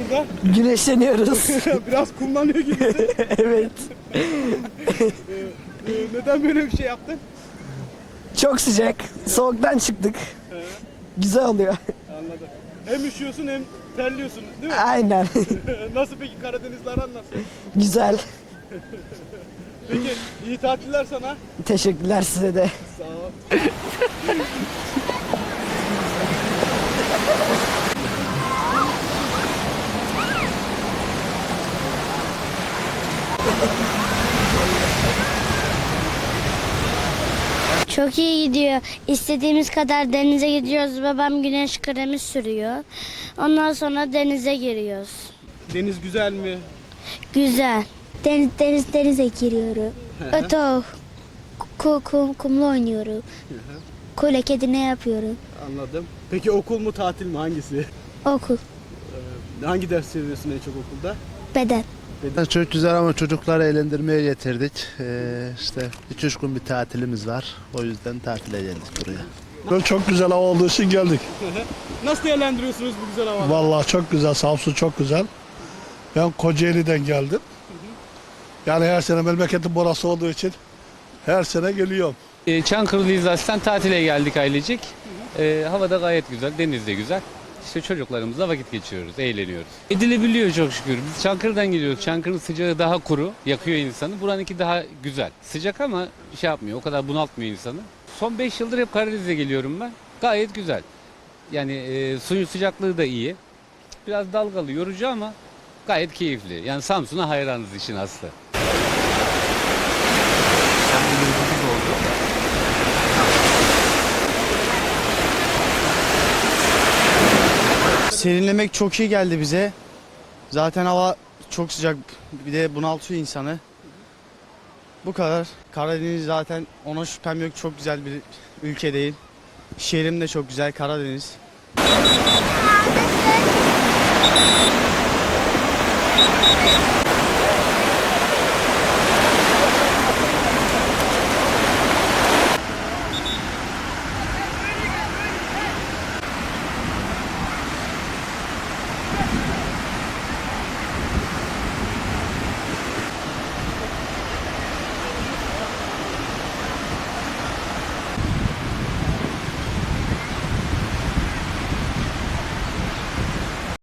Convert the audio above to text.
burada? Güneşleniyoruz. Biraz kumlanıyor gibi. evet. Ee, neden böyle bir şey yaptın? Çok sıcak. Soğuktan çıktık. Güzel oluyor. Anladım. Hem üşüyorsun hem terliyorsun değil mi? Aynen. nasıl peki Karadeniz'le aran nasıl? Güzel. Peki iyi tatiller sana. Teşekkürler size de. Sağ ol. Çok iyi gidiyor. İstediğimiz kadar denize gidiyoruz. Babam güneş kremi sürüyor. Ondan sonra denize giriyoruz. Deniz güzel mi? Güzel. Deniz deniz denize giriyorum. Öto. Kum, kum, kumla oynuyorum. Kule kedi ne yapıyorum? Anladım. Peki okul mu tatil mi hangisi? Okul. Hangi ders seviyorsun en çok okulda? Beden. Çok güzel ama çocukları eğlendirmeye getirdik. Ee, işte 2-3 gün bir tatilimiz var. O yüzden tatile geldik buraya. Böyle çok güzel hava olduğu için geldik. Nasıl değerlendiriyorsunuz bu güzel havayı? Vallahi çok güzel, Samsun çok güzel. Ben Kocaeli'den geldim. Yani her sene memleketim burası olduğu için her sene geliyorum. E, Çankırılıyız aslen tatile geldik ailecek. E, hava da gayet güzel, deniz de güzel. İşte çocuklarımızla vakit geçiriyoruz, eğleniyoruz. Edilebiliyor çok şükür. Biz Çankırı'dan geliyoruz. Çankırı'nın sıcağı daha kuru, yakıyor insanı. Buranınki daha güzel. Sıcak ama şey yapmıyor, o kadar bunaltmıyor insanı. Son 5 yıldır hep Karadeniz'e geliyorum ben. Gayet güzel. Yani e, suyun sıcaklığı da iyi. Biraz dalgalı, yorucu ama gayet keyifli. Yani Samsun'a hayranız işin aslı. Serinlemek çok iyi geldi bize. Zaten hava çok sıcak. Bir de bunaltıyor insanı. Bu kadar. Karadeniz zaten ona şüphem yok. Çok güzel bir ülke değil. Şehrim de çok güzel Karadeniz.